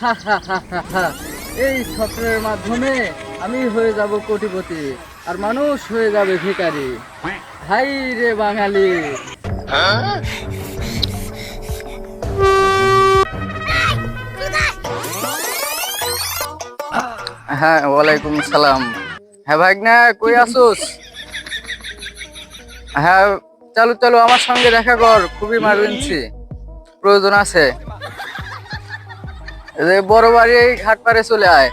এই সফটওয়্যারের মাধ্যমে আমি হয়ে যাব কোটিপতি আর মানুষ হয়ে যাবে ভিখারি। হাই রে বাঙালি। হ্যাঁ ওয়ালাইকুম সালাম। হ্যাঁ ভাগনা, কই আসুস হ্যাঁ চলো চলো, আমার সঙ্গে দেখা কর, খুবই মার্জেন্সি প্রয়োজন আছে। বড় বাড়ি ঘাট পারে চলে আয়।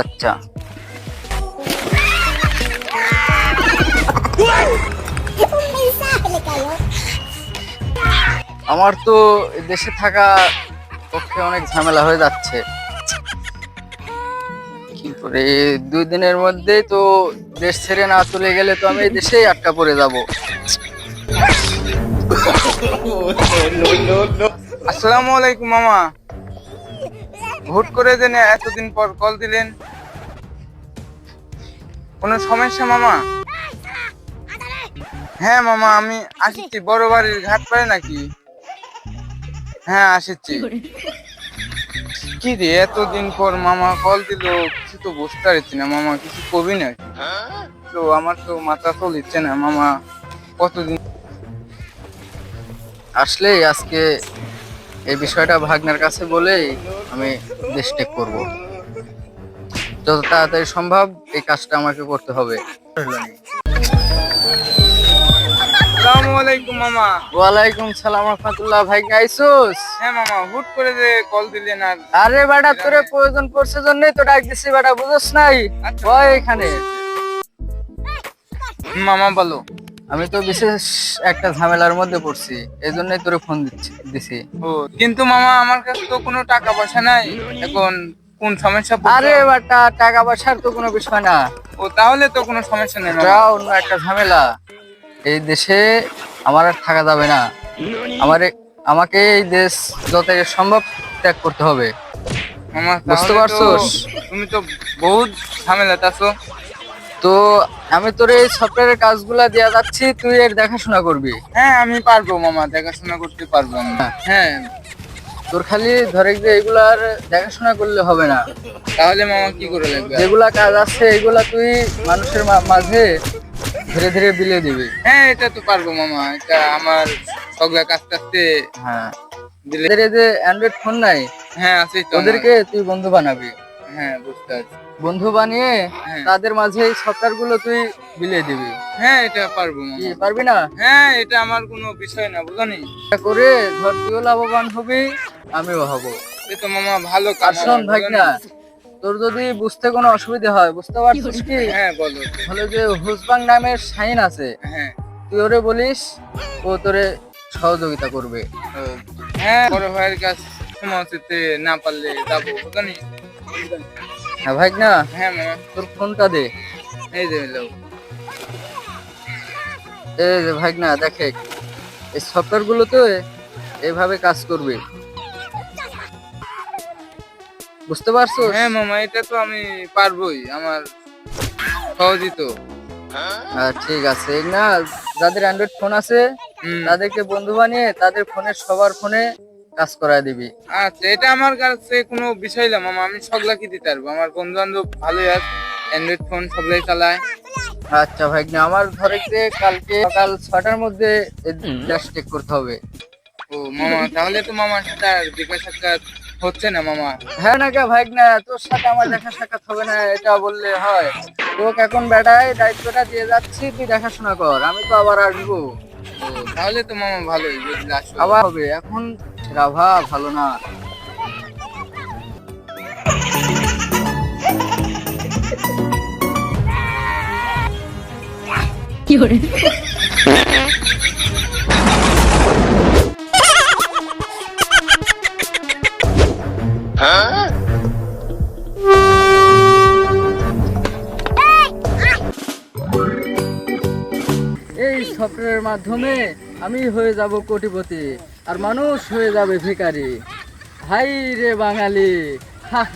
আচ্ছা. আমার তো দেশে থাকা পক্ষে অনেক ঝামেলা হয়ে যাচ্ছে। কি করে দুই দিনের মধ্যেই তো দেশ ছেড়ে না চলে গেলে তো আমি দেশেই আটকা পড়ে যাব। আসসালামু আলাইকুম, মামা। হুট করে দেন এতদিন পর কল দিলেন। কোনো সমস্যা, মামা? হ্যাঁ মামা, আমি আসছি। বড় বাড়ির ঘাট পারে নাকি? হ্যাঁ আসছি। কি রে, এতদিন পর মামা কল দিল, কিছু তো বুঝতে পারছি না, মামা, কিছু কবি না তো আমার তো মাথা চলিচ্ছে না, মামা, কতদিন? আসলে আজকে এই বিষয়টা ভাগ্নের কাছে বলেই আমি দেশ ত্যাগ করব। যত তাড়াতাড়ি সম্ভব এই কাজটা আমাকে করতে হবে। মামা। ওয়ালাইকুম সালাম রহমতুল্লাহ। ভাই গাইছুস হ্যাঁ মামা হুট করে যে কল দিলেন আর আরে বেটা তোরে প্রয়োজন পড়ছে জন্যই তো ডাক দিছি বেটা বুঝছ নাই? আচ্ছা। ওই এখানে। মামা বলো। আমি তো বিশেষ একটা ঝামেলার মধ্যে পড়ছি এই জন্যই তোরে ফোন দিচ্ছি দিছি। ও কিন্তু মামা আমার কাছে তো কোনো টাকা পয়সা নাই। এখন কোন সমস্যা? আরে বেটা টাকা পয়সার তো কোনো বিষয় না। ও তাহলে তো কোনো সমস্যা নেই এটা অন্য একটা ঝামেলা। এই দেশে আমার আর থাকা যাবে না। আমার আমাকে এই দেশ যত সম্ভব ত্যাগ করতে হবে। মামা বুঝতে পারছোস? তুমি তো বহুত ঝামেলাতে আছো। তো আমি তোর এই সফটওয়্যারের কাজগুলা দেয়া যাচ্ছি তুই এর দেখাশোনা করবি? হ্যাঁ আমি পারব মামা দেখাশোনা করতে পারব আমি। হ্যাঁ। তোর খালি ধরে যে এগুলার দেখাশোনা করলে হবে না। তাহলে মামা কি করে লাগবে যেগুলা কাজ আছে এগুলা তুই মানুষের মা- মাঝে ধীরে ধীরে বিলিয়ে দিবি। হ্যাঁ এটা তো পারব মামা এটা আমার সবগুলা কাজতে আস্তে হ্যাঁ। দিলে এদের এই যে অ্যান্ড্রয়েড ফোন নাই হ্যাঁ আছে তো আমার। ওদেরকে তুই বন্ধু বানাবি। হ্যাঁ বুঝতে পারছি। বন্ধু বানিয়ে হ্যাঁ। তাদের মাঝে এই সফটওয়্যারগুলো তুই বিলিয়ে দিবি। হ্যাঁ এটা পারব কি পারবি না? হ্যাঁ এটা আমার কোনো বিষয় না বুঝলি? এটা করে ধর তুইও লাভবান হবি আমিও হব। এ তো মামা ভালো কাজ শোন ভাই না তোর যদি বুঝতে কোনো অসুবিধা হয় বুঝতে পারছিস কি হ্যাঁ বলো হলো যে হুসবাং নামের সাইন আছে হ্যাঁ। তুই ওরে বলিস ও তোরে সহযোগিতা করবে। হ্যাঁ বড় ভাইয়ের কাছ না পারলে যাব বুঝলি? হ্যাঁ ভাই না? হ্যাঁ মামা তোর ফোনটা দে। এই যে এলো। এই যে ভাই না দেখে। এই সফটওয়্যার গুলোতে এইভাবে কাজ করবে। বুঝতে পারছ হ্যাঁ মামা এটা তো আমি পারবোই আমার সহজই তো। হ্যাঁ, ঠিক আছে। না যাদের অ্যান্ড্রয়েড ফোন আছে তাদেরকে বন্ধু বানিয়ে তাদের ফোনের সবার ফোনে কাজ করায় দিবি। আচ্ছা এটা আমার কাছে কোনো বিষয় না মামা। আমি সবলা কি দিতে পারব। আমার বন্ধু বান্ধব ভালোই আছে অ্যান্ড্রয়েড ফোন সবলাই চালায়। আচ্ছা ভাই না আমার যে কালকে সকাল ছটার মধ্যে গ্যাস চেক করতে হবে। ও মামা তাহলে তো মামার সাথে আর দেখা সাক্ষাৎ হচ্ছে না মামা। হ্যাঁ না কে ভাই না তোর সাথে আমার দেখা সাক্ষাৎ হবে না এটা বললে হয়। তোকে এখন বেটায় দায়িত্বটা দিয়ে যাচ্ছি তুই দেখাশোনা কর আমি তো আবার আসব। তাহলে তো মামা ভালোই আবার হবে এখন রাভা ভালো না। এই সফটওয়্যারের মাধ্যমে আমি হয়ে যাব কোটিপতি। আর মানুষ হয়ে যাবে ভিকারি হাই রে বাঙালি